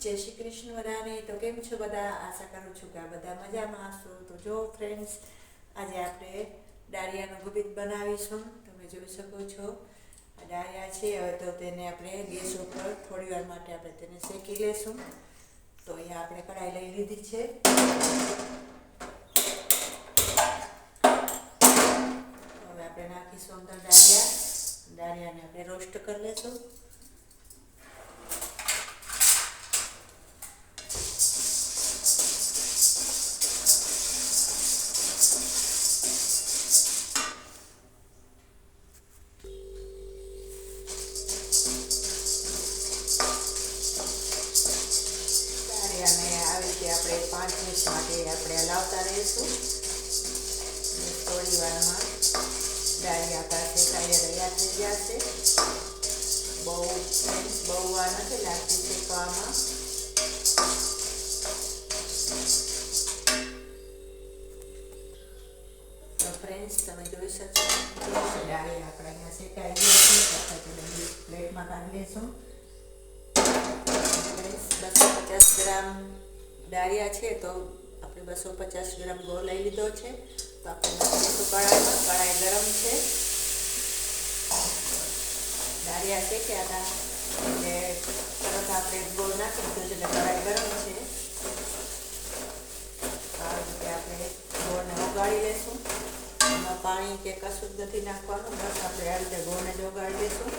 જય શ્રી કૃષ્ણ બધાને. તો કેમ છો બધા? આશા કરું છું કે આ બધા મજામાં હશો. તો જો ફ્રેન્ડ્સ આજે આપણે ડાળિયાનું ગુબીત બનાવીશું. તમે જોઈ શકો છો. આ ડાળિયા છે. હવે તો તેને આપણે ગેસ ઉપર થોડી વાર માટે આપણે તેને શેકી લેશું. તો અહીંયા આપણે કઢાઈ લઈ લીધી છે. હવે આપણે નાખીશું અંદર ડાળિયા. ડાળિયાને આપણે રોસ્ટ કરી લેશું. પાંચ માટે આપણે હલાવતા રહીશું. થોડી વારમાં ડાળિયા પાસે કાંઈ રહ્યા થઈ ગયા છે. બહુ બહુ વાર નથી લાગતી શેકવામાં. તમે જોઈ શકો છો ડાળી આપણે અહીંયા શેકાઈ ગઈ છે. આપણે પ્લેટમાં કાઢી લઈશું. ફ્રેન્ડ્સ બસો પચાસ ગ્રામ ડાળિયા છે તો આપણે બસો પચાસ ગ્રામ ગોળ લઈ લીધો છે. તો આપણે નાખીશું કઢાઈમાં, કઢાઈ ગરમ છે. ડાળિયા શેક્યા હતા એટલે તરત આપણે ગોળ નાખી દીધો છે એટલે કડાઈ ગરમ છે. આ રીતે આપણે ગોળને ઓગાળી લેશું. એમાં પાણી કે કશું જ નથી નાખવાનું, બસ આપણે આ રીતે ગોળને જ ઓગાળી લઈશું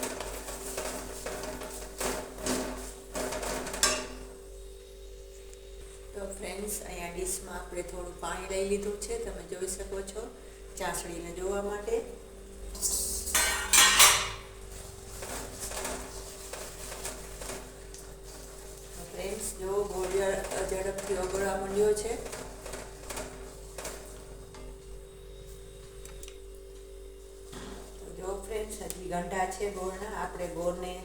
ફ્રેન્ડ્સ અહીંયા ડીશમાં આપણે થોડું પાણી લઈ લીધું છે, તમે જોઈ શકો છો, ચાસણીને જોવા માટે. ફ્રેન્ડ્સ જો ગોળ ઝડપથી ઓગળવા માંડ્યો છે. જો ફ્રેન્ડ્સ હજી ગંઢા છે ગોળના, આપણે ગોળને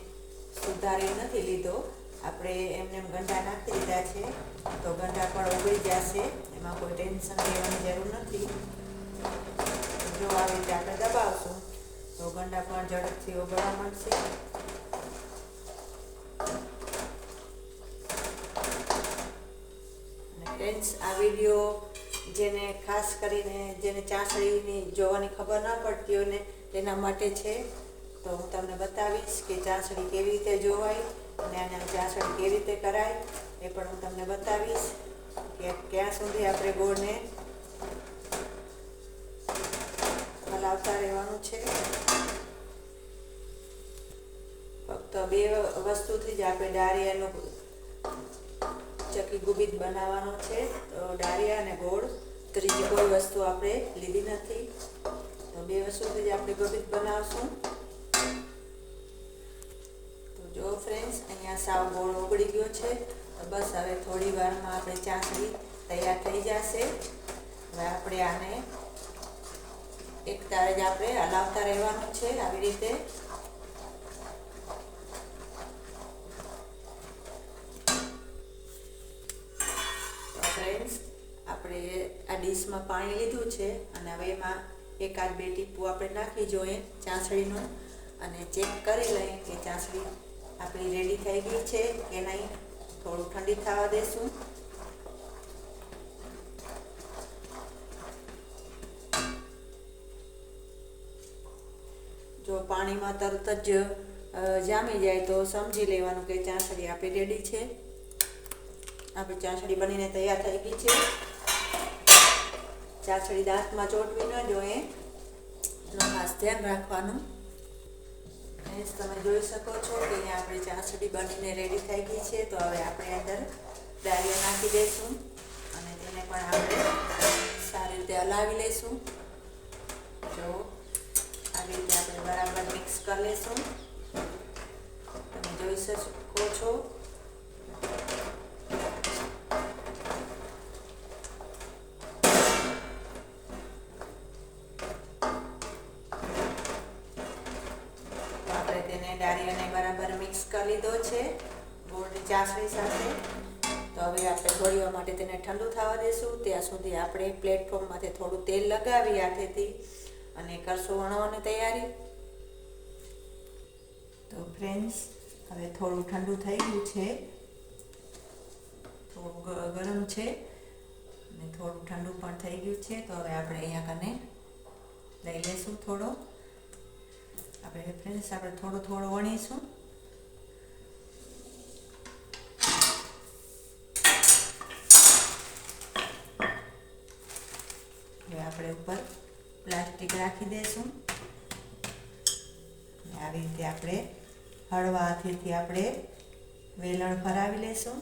સુધારી નથી લીધો. આપણે એમને એમ ગંઢા નાખી દીધા છે, તો ગંડા પણ ઉગડી જશે. એમાં કોઈ ટેન્શન લેવાની જરૂર નથી. જો આવી રીતે આપણે દબાવશું, તો ગંડા પણ ઝડપથી ઉગડવા મળશે ફ્રેન્ડ્સ આ વીડિયો જેને ખાસ કરીને, જેને ચાસણીની જોવાની ખબર ના પડતી હોય ને, તેના માટે છે તો હું તમને બતાવીશ કે ચાસણી કેવી રીતે જોવાય અને આને ચાસણી કેવી રીતે કરાય એ પણ હું તમને બતાવીશ કે ક્યાં સુધી આપણે ગોળને હલાવતા રહેવાનું છે. ફક્ત બે વસ્તુથી જ આપણે ડાળિયાનું ચકી ગુબીત બનાવવાનો છે. તો ડાળિયા અને ગોળ ત્રીજી કોઈ વસ્તુ આપણે લીધી નથી. તો બે વસ્તુથી જ આપણે ગુબીત બનાવશું. તો ફ્રેન્ડ્સ, અહીંયા સાવ ગોળ ઉગડી ગયો છે. બસ હવે થોડી વારમાં આપણે ચાસણી તૈયાર થઈ જશે. હવે આપણે આને એક તારે જ આપણે હલાવતા રહેવાનું છે આવી રીતે. ફ્રેન્ડ્સ, આપણે આ ડીશમાં પાણી લીધું છે અને હવે એમાં એકાદ બે ટીપું આપણે નાખી જોઈએ ચાસણીનું. અને ચેક કરી લઈએ કે ચાસણી આપણી રેડી થઈ ગઈ છે કે નહીં? થોડું ઠંડી થવા દેશું. જો પાણીમાં તરત જ જામી જાય તો સમજી લેવાનું કે ચાસડી આપણી રેડી છે. આપણી ચાસડી બનીને તૈયાર થઈ ગઈ છે. ચાસડી દાંતમાં ચોટવી ન જોઈએ. ખાસ ધ્યાન રાખવાનું. ફ્રેન્ડ્સ તમે જોઈ શકો છો કે અહીંયા આપણી ચાસણી બનીને રેડી થઈ ગઈ છે. તો હવે આપણે અંદર ડાળીઓ નાખી દઈશું અને તેને પણ આપણે સારી રીતે હલાવી લઈશું. જો, આવી રીતે આપણે બરાબર મિક્સ કરી લઈશું. તમે જોઈ શકો છો તો આપણે તેને ડાળીઓને બરાબર મિક્સ કરી લીધો છે ગોળની ચાસણી સાથે. તો હવે આપણે થોડી માટે તેને ઠંડુ થવા દઈશું ત્યાં સુધી આપણે પ્લેટફોર્મમાંથી થોડું તેલ લગાવી હાથેથી અને કરશું વણવાની તૈયારી. તો ફ્રેન્ડ્સ હવે થોડું ઠંડુ થઈ ગયું છે. થોડું ગરમ છે અને થોડું ઠંડુ પણ થઈ ગયું છે. તો હવે આપણે અહીંયા કને લઈ લેશું થોડો. આપણે ફ્રેન્ડ્સ આપણે થોડો થોડો વણીશું હવે આપણે ઉપર પ્લાસ્ટિક રાખી દઈશું આવી રીતે આપણે હળવા હાથેથી આપણે વેલણ ફરાવી લેશું.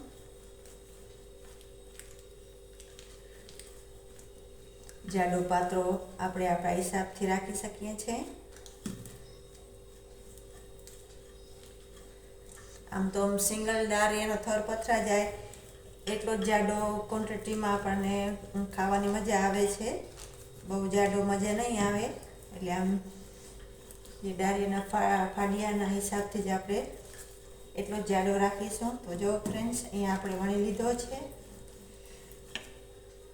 જાડો પાત્રો આપણે આપણા હિસાબથી રાખી શકીએ છીએ. આમ તો આમ સિંગલ દાર એનો થર પથરા જાય, એટલો જ જાડો ક્વોન્ટિટીમાં આપણને ખાવાની મજા આવે છે. બહુ જાડો મજા નહીં આવે. એટલે આમ જે ડાળીના ફાડિયાના હિસાબથી જ આપણે એટલો જ જાડો રાખીશું. તો જો ફ્રેન્ડ્સ અહીંયા આપણે વણી લીધો છે.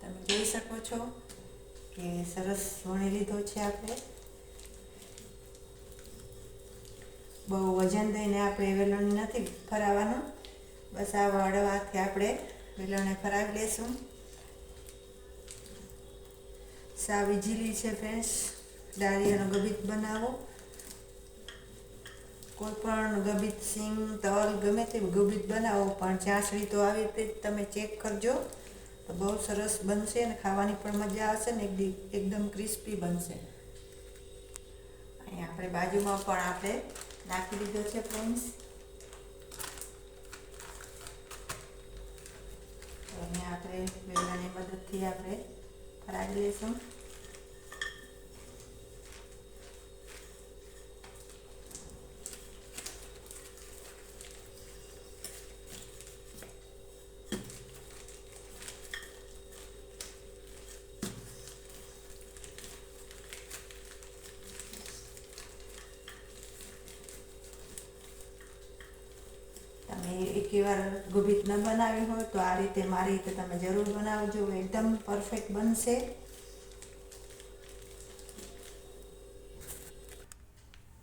તમે જોઈ શકો છો કે સરસ વણી લીધો છે આપણે. બહુ વજન દઈને આપણે વેલણ નથી ફરાવવાનું. બસ આ વડવાથી આપણે વેલણે ફરાવી લેશું. સાવ ઇઝીલી છે ફ્રેન્ડ્સ. દાળિયાનો ગભિત બનાવો. કોઈ પણ ગબીત સિંગ, તલ, ગમે તે ગભિત બનાવો, પણ ચાસણી તો આવી રીતે તમે ચેક કરજો. તો બહુ સરસ બનશે અને ખાવાની પણ મજા આવશે ને એકદમ ક્રિસ્પી બનશે. અહીંયા આપણે બાજુમાં પણ આપણે નાખી દીધો છે ફ્રેન્ડ્સ. અહીંયા આપણે વેલાની મદદથી આપણે ફરાવી લઈશું તમે એકવાર ગુભીત ન બનાવી હોય, તો આ રીતે મારી રીતે તમે જરૂર બનાવજો. એકદમ પરફેક્ટ બનશે.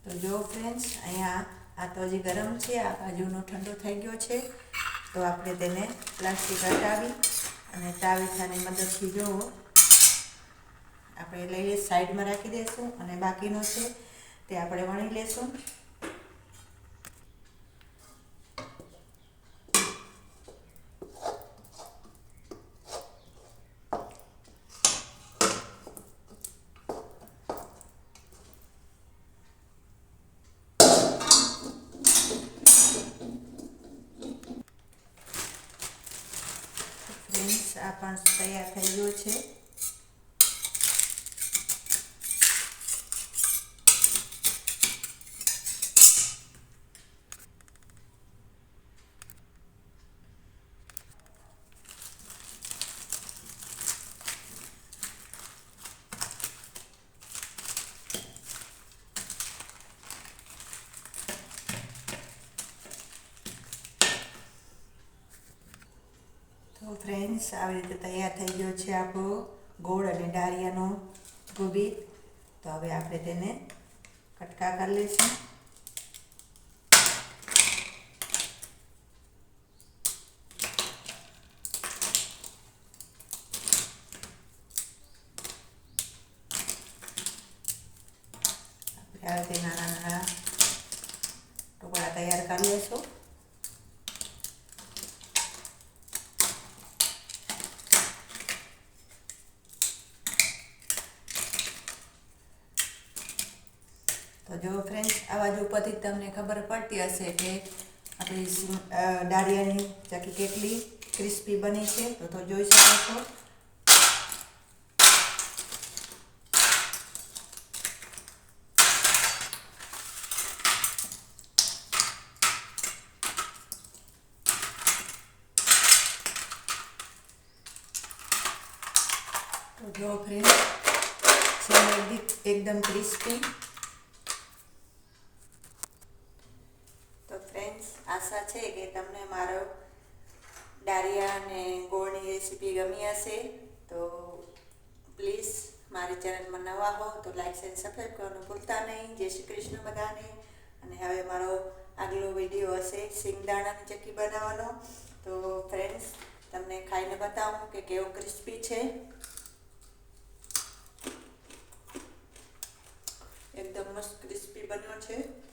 તો જો ફ્રેન્ડ્સ અહીંયા આ તો હજી ગરમ છે, આ બાજુનો ઠંડો થઈ ગયો છે. તો આપણે તેને પ્લાસ્ટિક હટાવી અને તાવીથાની મદદથી જો આપણે લઈ સાઈડમાં રાખી દઈશું અને બાકીનો છે તે આપણે વણી લેશું ફ્રેન્ડ્સ આ પણ તૈયાર થઈ ગયો છે તો ફ્રેન્ડ્સ, આવી રીતે તૈયાર થઈ ગયો છે આપણો ગોળ અને ડાળિયાનો ગોબી તો હવે આપણે તેને કટકા કરી લઈશું આપણે આવી રીતે નાના નાના ટુકડા તૈયાર કરી લઈશું તો જો ફ્રેન્ડ્સ આવા જ ઉપરથી તમને ખબર પડતી હશે કે આપણી ડાળિયાની ચાકી કેટલી ક્રિસ્પી બની છે. તો તો જોઈ શકો છો. તો જો ફ્રેન્ડ છે એકદમ ક્રિસ્પી તો ફ્રેન્ડ્સ આશા છે કે તમને મારો ડારિયા અને ગોળની રેસીપી ગમી હશે. તો પ્લીઝ મારી ચેનલમાં નવા હો તો લાઈક શેર, સબસ્ક્રાઈબ કરવાનું ભૂલતા નહીં. જય શ્રી કૃષ્ણ બધાને. અને હવે મારો આગલો વીડિયો હશે, સિંગદાણાની ચક્કી બનાવવાનો. તો ફ્રેન્ડ્સ તમને ખાઈને બતાવું કે કેવો ક્રિસ્પી છે. એકદમ મસ્ત ક્રિસ્પી બન્યો છે.